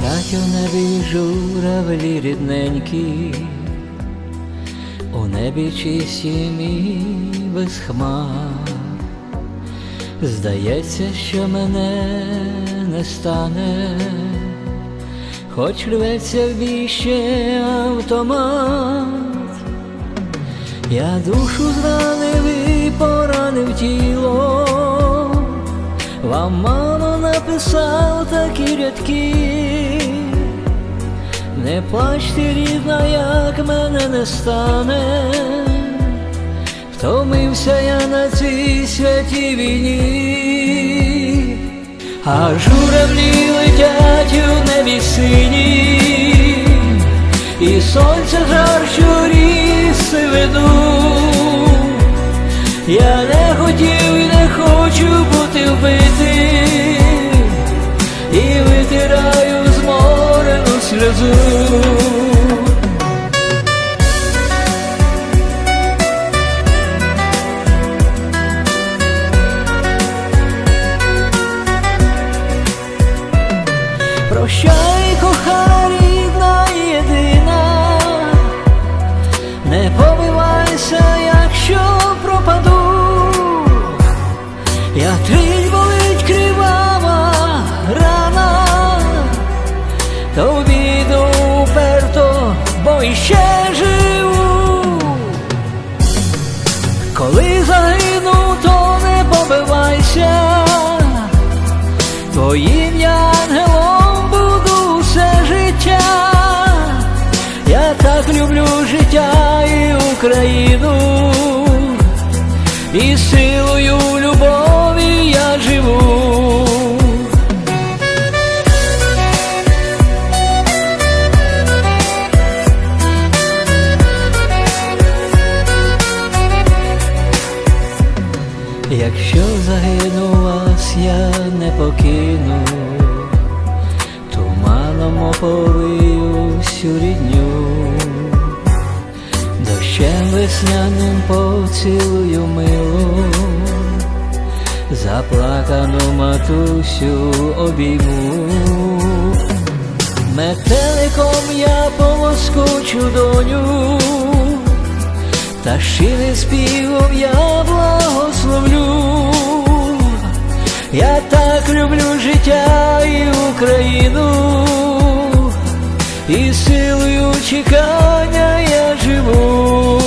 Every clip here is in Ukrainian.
Летять у небі журавлі рідненькі, у небі чисті без хмар, здається, що мене не стане, хоч рветься в бій автомат, я душу зранив і поранив тіло, вам мало написав такі рядки, не плачте, рідна, як мене не стане, втомився я на цій святій війні, а журавлі летять у небі сині, і сонце жар, Resul живу. Коли загину, то не побивайся, твоїм я ангелом буду все життя. Я так люблю життя і Україну, і силою загину вас, я не покину, туманом оповию всю рідню, дощем весняним поцілую милу, заплакану матусю обійму, метеликом я полоскочу доню. Та щирим співом я благословлю, я так люблю життя і Україну, і силою чекання я живу,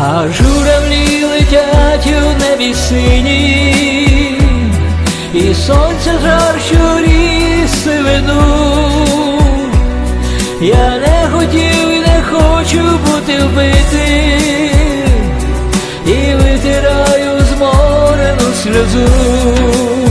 а журавлі летять у небі сині, і сонце жар, що ріси веду. Я не хотів і не хочу бути вбитим, і витираю Hiç